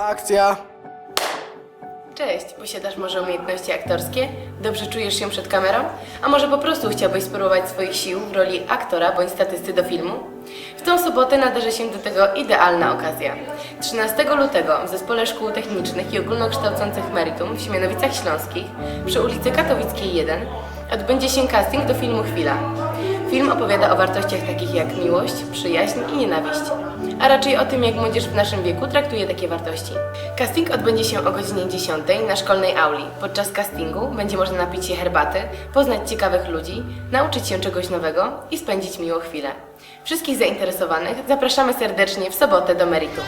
Akcja! Cześć, posiadasz może umiejętności aktorskie? Dobrze czujesz się przed kamerą? A może po prostu chciałbyś spróbować swoich sił w roli aktora bądź statysty do filmu? W tą sobotę nadarzy się do tego idealna okazja. 13 lutego w Zespole Szkół Technicznych i Ogólnokształcących Meritum w Siemianowicach Śląskich przy ulicy Katowickiej 1 odbędzie się casting do filmu Chwila. Film opowiada o wartościach takich jak miłość, przyjaźń i nienawiść, a raczej o tym, jak młodzież w naszym wieku traktuje takie wartości. Casting odbędzie się o godzinie 10 na szkolnej auli. Podczas castingu będzie można napić się herbaty, poznać ciekawych ludzi, nauczyć się czegoś nowego i spędzić miłą chwilę. Wszystkich zainteresowanych zapraszamy serdecznie w sobotę do Meritum.